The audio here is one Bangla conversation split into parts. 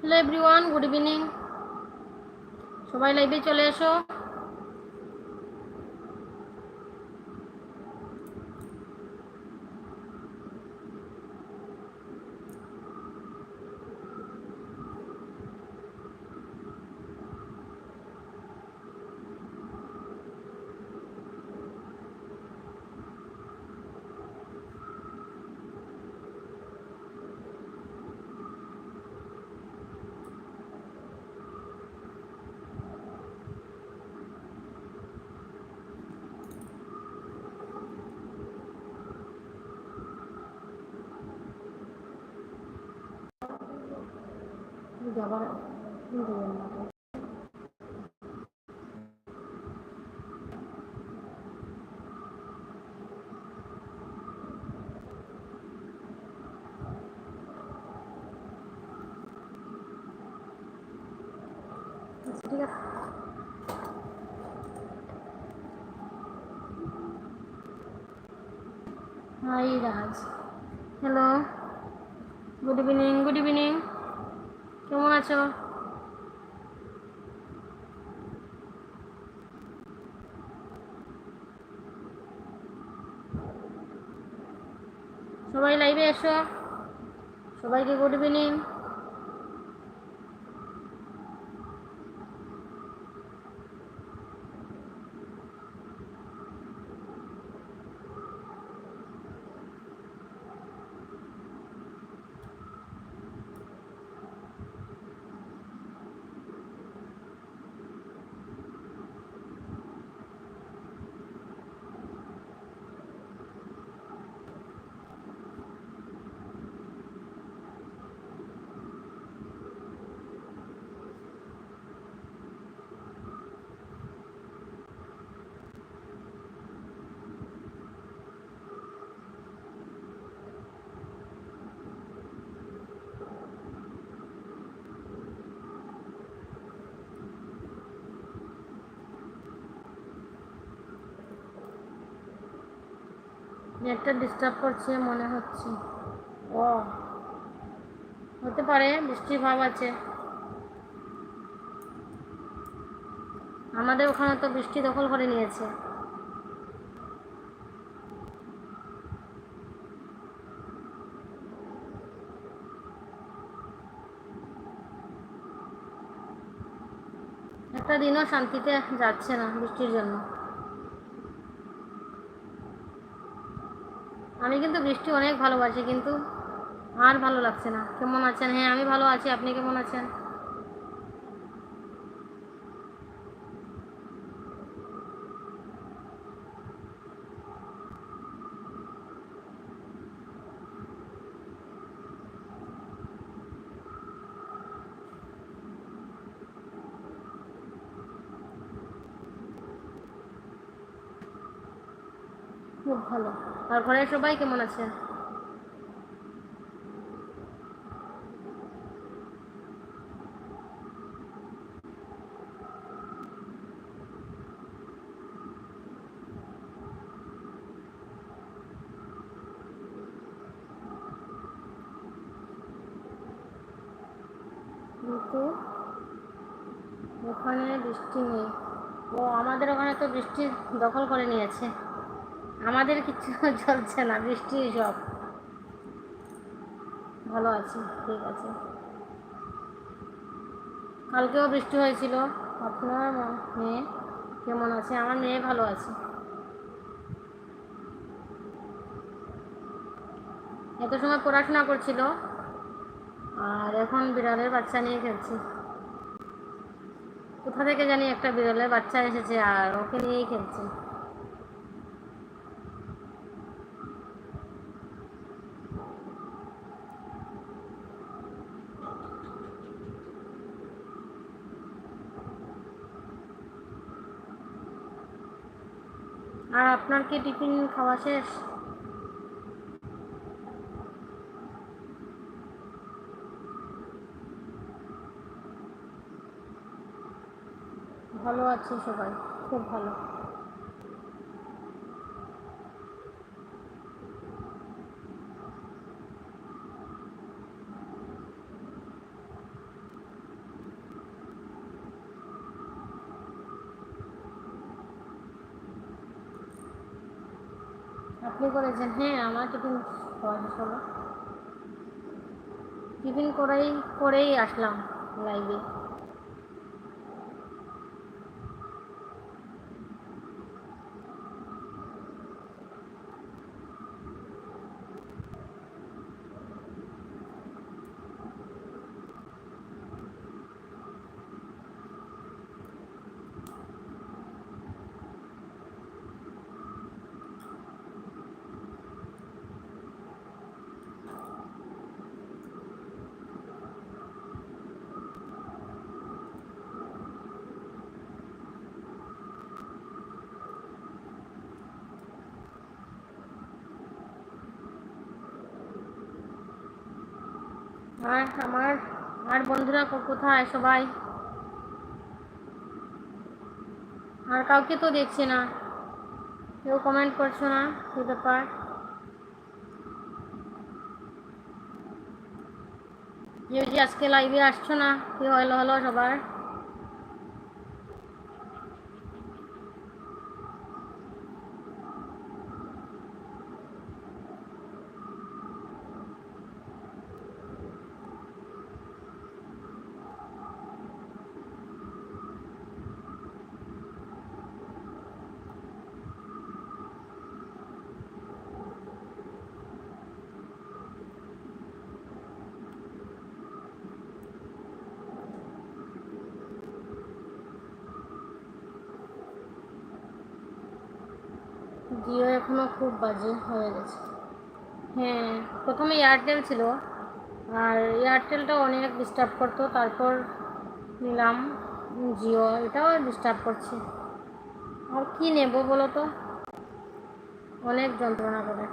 হ্যালো এভরিওয়ান গুড ইভিনিং সবাই লাইভে চলে এসো। যাবার আচ্ছা, ঠিক আছে hi Raj hello good evening good evening কেমন আছো সবাই লাইভে এসো। সবাইকে গুড ইভিনিং নেটটা ডিস্টার্ব করছে মনে হচ্ছে। ও হতে পারে, বৃষ্টির ভাব আছে। আমাদের ওখানে তো বৃষ্টি দখল করে নিয়েছে। একটা দিনও শান্তিতে যাচ্ছে না বৃষ্টির জন্য। আমি কিন্তু বৃষ্টি অনেক ভালোবাসি, কিন্তু আর ভালো লাগছে না। কেমন আছেন? হ্যাঁ আমি ভালো আছি। আপনি কেমন আছেন? খুব ভালো। আর ঘরের সবাই কেমন আছে? কিন্তু ওখানে বৃষ্টি নেই। ও আমাদের ওখানে তো বৃষ্টি দখল করে নিয়েছে। আমাদের কিছু চলছে না, বৃষ্টি সব। ভালো আছি, ঠিক আছে। কালকেও বৃষ্টি হয়েছিল। আপনার মেয়ে কেমন আছে? আমার মেয়ে ভালো আছে। এত সময় পড়াশোনা করছিল, আর এখন বিড়ালের বাচ্চা নিয়ে খেলছে। কোথা থেকে জানি একটা বিড়ালের বাচ্চা এসেছে আর ওকে নিয়েই খেলছে আর আপনার কি টিফিন খাওয়া শেষ? ভালো আছি সবাই খুব ভালো আপনি করেছেন। হ্যাঁ আমার টিফিন শেষ হলো টিফিন করেই করেই আসলাম লাইভে আর আমার, আর বন্ধুরা কোথায় সবাই? আর কাউকে তো দেখছে না। কেউ কমেন্ট করছ না কি ব্যাপার। কেউ যে আজকে লাইভে আসছো না, কেউ হলো হলো সবার। জিও এখনও খুব বাজে হয়ে গেছে। হ্যাঁ প্রথমে এয়ারটেল ছিল, আর এয়ারটেলটা অনেক ডিস্টার্ব করতো, তারপর নিলাম জিও, এটাও ডিস্টার্ব করছে। আর কি নেব বলো তো? অনেক যন্ত্রণা করে।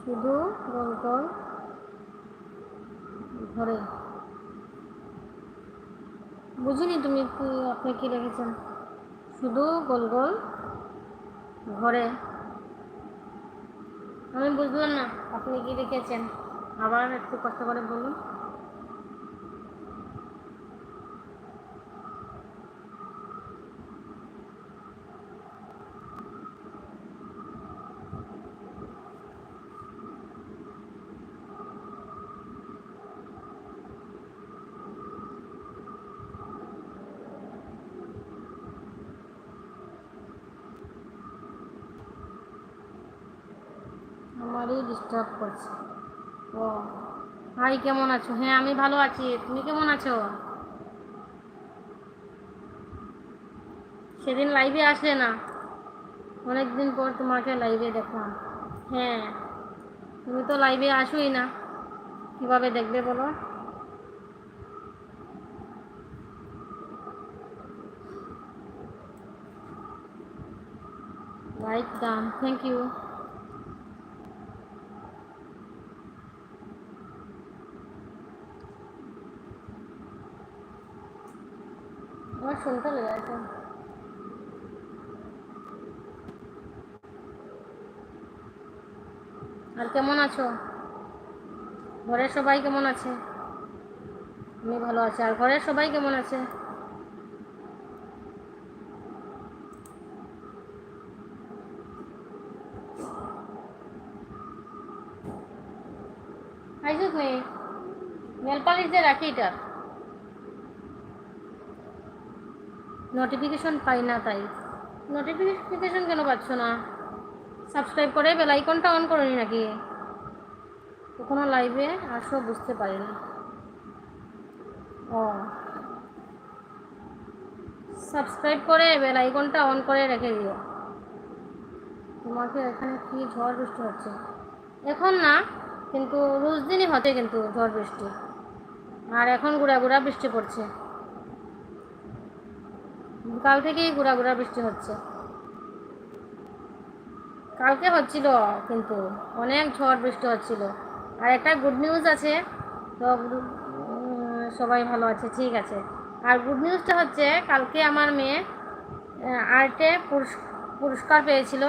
শুধু গোল গোল ঘরে। বুঝিনি তুমি কি, আপনি কি রেখেছেন? শুধু গোল গোল ঘরে। আমি বুঝলাম না, আপনি কি রেখেছেন? আবার একটু কষ্ট করে বলুন। আমারই ডিস্টার্ব করছে। ও, ভাই কেমন আছো? হ্যাঁ আমি ভালো আছি। তুমি কেমন আছো? সেদিন লাইভে আসলে না। অনেক দিন পর তোমাকে লাইভে দেখলাম। হ্যাঁ তুমি তো লাইভে আসোই না। কীভাবে দেখবে বলো? লাইক দাম থ্যাংক ইউ আমার শুনতে লেগে আছে। আর কেমন আছো? ঘরের সবাই কেমন আছে? আমি ভালো আছি। আর ঘরের সবাই কেমন আছে? আইসুস নেই নেল দিয়ে রাখি এটা। নোটিফিকেশন পাই না তাই। নোটিফিকেশন কেন পাচ্ছ না? সাবস্ক্রাইব করে বেল আইকনটা অন করনি নাকি? কখনো লাইভে আসো, বুঝতে পারি না। ও। সাবস্ক্রাইব করে বেল আইকনটা অন করে রেখে দিও। তোমাকে এখানে কি ঝড় বৃষ্টি হচ্ছে? এখন না, কিন্তু রোজ দিনই হচ্ছে কিন্তু ঝড় বৃষ্টি। আর এখন গুড়া গুড়া বৃষ্টি পড়ছে। কাল থেকেই গুড়া গুড়া বৃষ্টি হচ্ছে। কালকে হচ্ছিল কিন্তু অনেক ঝড় বৃষ্টি হচ্ছিল। আর একটা গুড নিউজ আছে, তো সবাই ভালো আছে, ঠিক আছে। আর গুড নিউজটা হচ্ছে কালকে আমার মেয়ে আর্টে পুরস্কার পেয়েছিল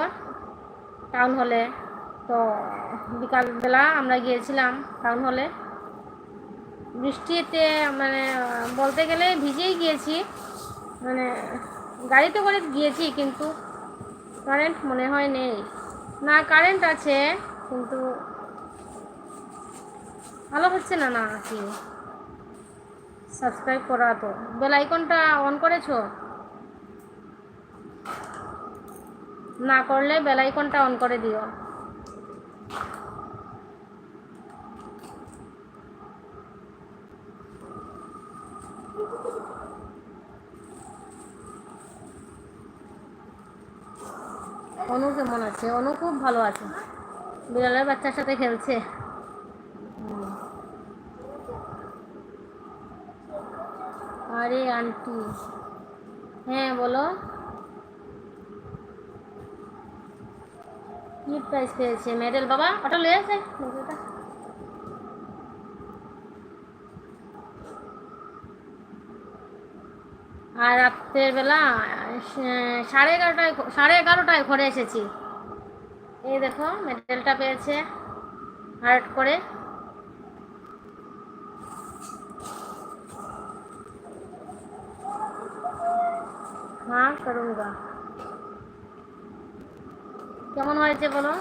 টাউন হলে তো বিকালবেলা আমরা গিয়েছিলাম টাউন হলে বৃষ্টিতে মানে বলতে গেলে ভিজেই গিয়েছি। মানে গাড়িতে করে গিয়েছি, কিন্তু কারেন্ট মনে হয় নেই। না কারেন্ট আছে, কিন্তু ভালো হচ্ছে না না কি। সাবস্ক্রাইব করা তো। বেল আইকনটা অন করেছ? না করলে বেল আইকনটা অন করে দিও। অনু কেমন আছে? অনু খুব ভালো আছে। বিড়ালের বাচ্চার সাথে খেলছে। আরে আন্টি। হ্যাঁ বলো। কি প্রাইজ পেয়েছে। মেডেল বাবা ওটা লিয়ে মেডেলটা আর রাত্রের বেলা সাড়ে এগারোটায় সাড়ে এগারোটায় ঘরে এসেছি এই দেখো মেডেলটা পেয়েছে হার্ট করে হ্যাঁ করুঙ্গা কেমন হয়েছে বলো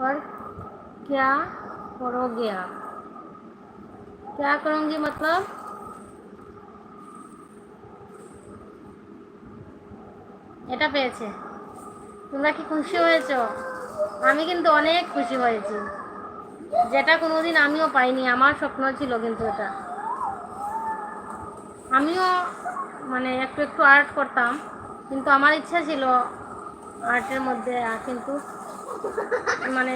और क्या करोगे आप क्या करूँगी मतलब এটা পেয়েছে তোমরা কি খুশি হয়েছো আমি কিন্তু অনেক খুশি হয়েছি যেটা কোনোদিন আমিও পাইনি আমার স্বপ্ন ছিল কিন্তু এটা আমিও মানে একটু একটু আর্ট করতাম কিন্তু আমার ইচ্ছা ছিল আর্টের মধ্যে আর কিন্তু মানে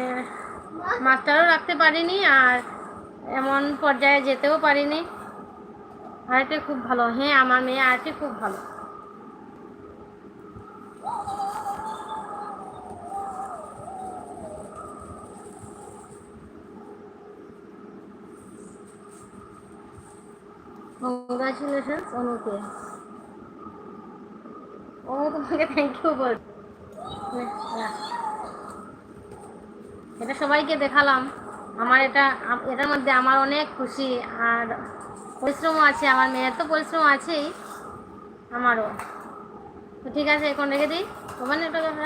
মাস্টারও রাখতে পারিনি আর এমন পর্যায়ে যেতেও পারিনি। আর্টে খুব ভালো। হ্যাঁ আমার মেয়ে আর্টে খুব ভালো। কংগ্রাচুলেশন অনুকে। ও তোমাকে থ্যাংক ইউ বল। এটা সবাইকে দেখালাম। আমার এটা এটার মধ্যে আমার অনেক খুশি আর পরিশ্রমও আছে, আমার মেয়ের তো পরিশ্রম আছেই, আমারও। তো ঠিক আছে, এখন রেখে দিই। তোমার একটা কথা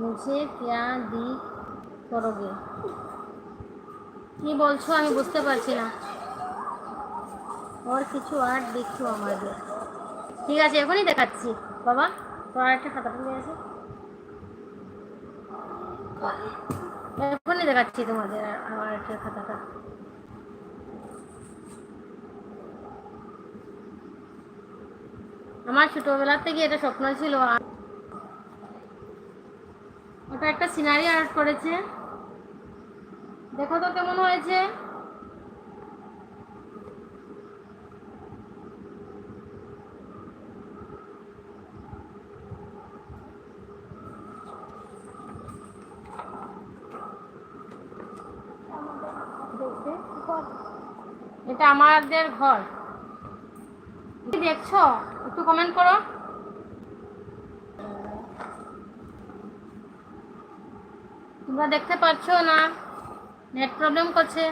মুছে কেয়া দি করবে কি বলছো আমি বুঝতে পারছি না। ওর কিছু আর দেখছ আমাদের। ঠিক আছে, এখনই দেখাচ্ছি, বাবা। তোমার একটা খাতাটা নিয়ে আসো এখনই দেখাচ্ছি তোমাদের আমার একটা খাতাটা। আমার ছোটবেলার থেকে এটা স্বপ্ন ছিল। ওটা একটা সিনারি আর্ট করেছে। দেখো তো কেমন হয়েছে। এটা ঘর। দেখছ? একটু কমেন্ট করো। তোমরা দেখতে পাচ্ছ না? নেট প্রবলেম করছে।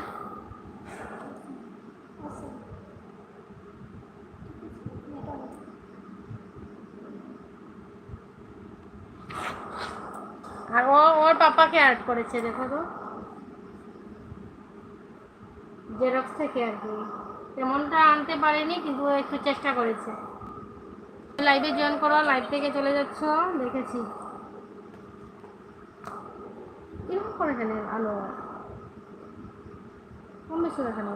আর ও, ওর পাপাকে অ্যাড করেছে, দেখো তো। জেরক্স থেকে আর কি। তেমনটা আনতে পারেনি, কিন্তু একটু চেষ্টা করেছে। লাইভে জয়েন করো লাইভ থেকে চলে যাচ্ছ, দেখেছি। এরকম করে কেন আলো? কম বেশি কেন?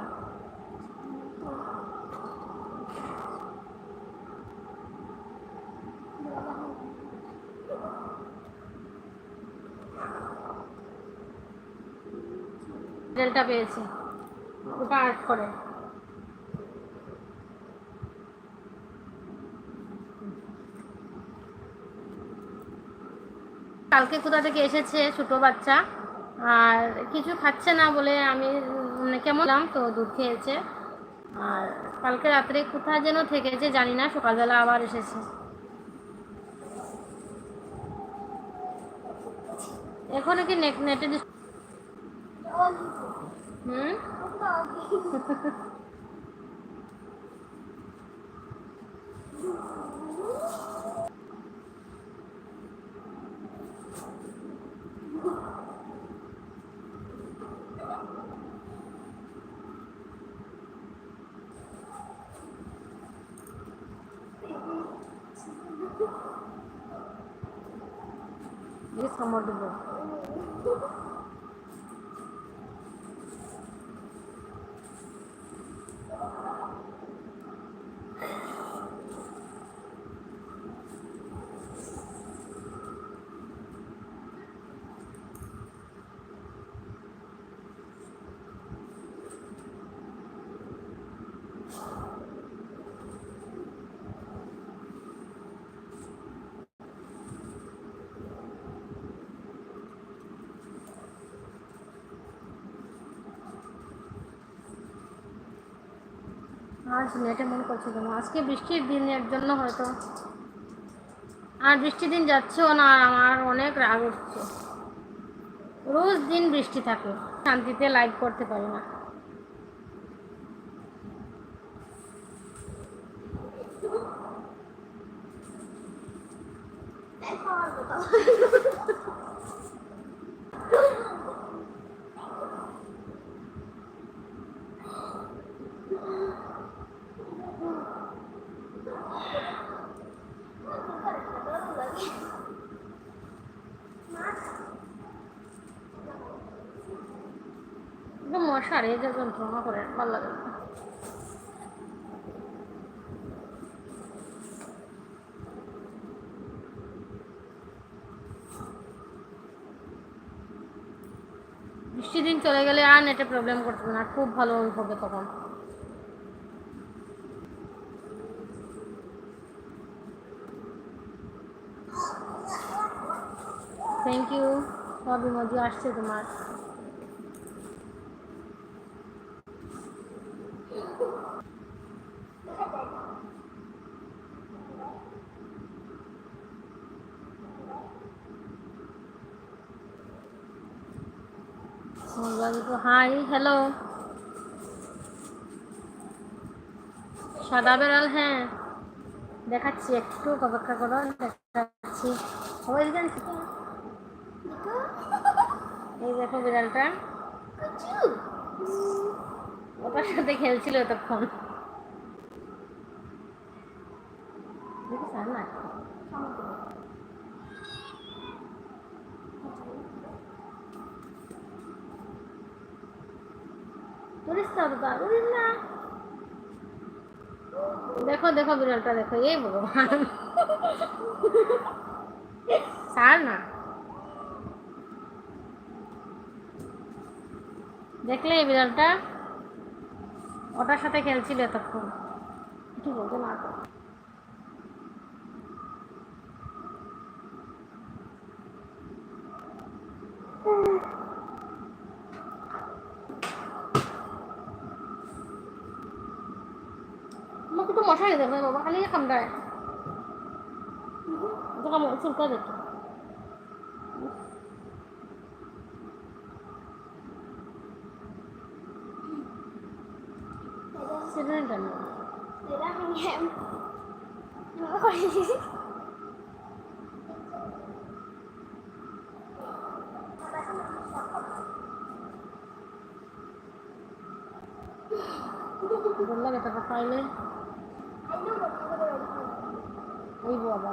রেলটা পেয়েছি। ওটা আর্ট করে। কালকে কোথা থেকে এসেছে ছোট বাচ্চা আর কিছু খাচ্ছে না বলে আমি উম, কেমন নাম তো দুধ খেয়েছে। আর কালকে রাত্রে কোথায় যেন থেকেছে জানি না সকালবেলা আবার এসেছে। এখন কি নেট- নেটে হুম? hamur gibi. আজ নেটে মনে করছে কেন আজকে বৃষ্টির দিনের জন্য হয়তো। আর বৃষ্টির দিন যাচ্ছেও না আমার অনেক রাগ উঠছে। রোজ দিন বৃষ্টি থাকে। শান্তিতে লাইভ করতে পারি না। মশার এই যে যন্ত্রণা করে, ভালো লাগে দিন চলে গেলে আর নেটে প্রবলেম করতে না, খুব ভালো হবে তখন। থ্যাংক ইউ সব ইমোজি আসছে তোমার। হাই হ্যালো সাদা বেড়াল হ্যাঁ। দেখাচ্ছি, একটু অপেক্ষা করো, দেখাচ্ছি। এই দেখো বিড়ালটা। ওটার সাথে খেলছিল আর না? দেখো দেখো বিড়ালটা, দেখো, এই ভগবান। সার না। দেখলে এই বিড়ালটা? ওটার সাথে খেলছিল এতক্ষণ। কি বলতে না তো মশাই দেবে বাবা খালি কামড় চুলকা দেখো সিলিন্ডার নেই বললাম এটা পাইলে ওই বাবা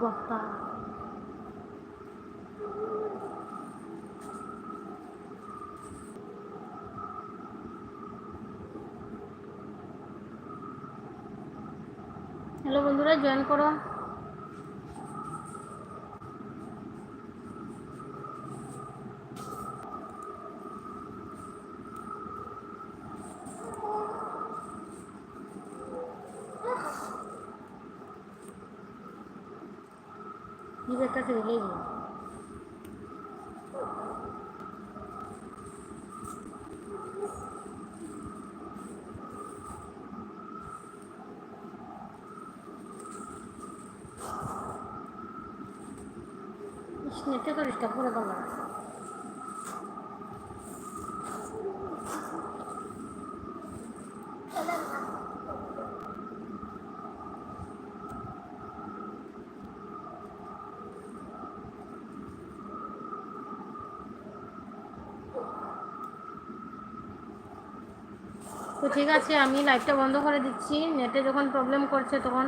দেবে রাস্তা বক্তা হ্যালো বন্ধুরা জয়েন করো নিজের কাছে রেখেই দিও ইস, নেটে তো ডিস্টার্ব করে দিল তো ঠিক আছে আমি লাইভটা বন্ধ করে দিচ্ছি। নেটে যখন প্রবলেম করছে তখন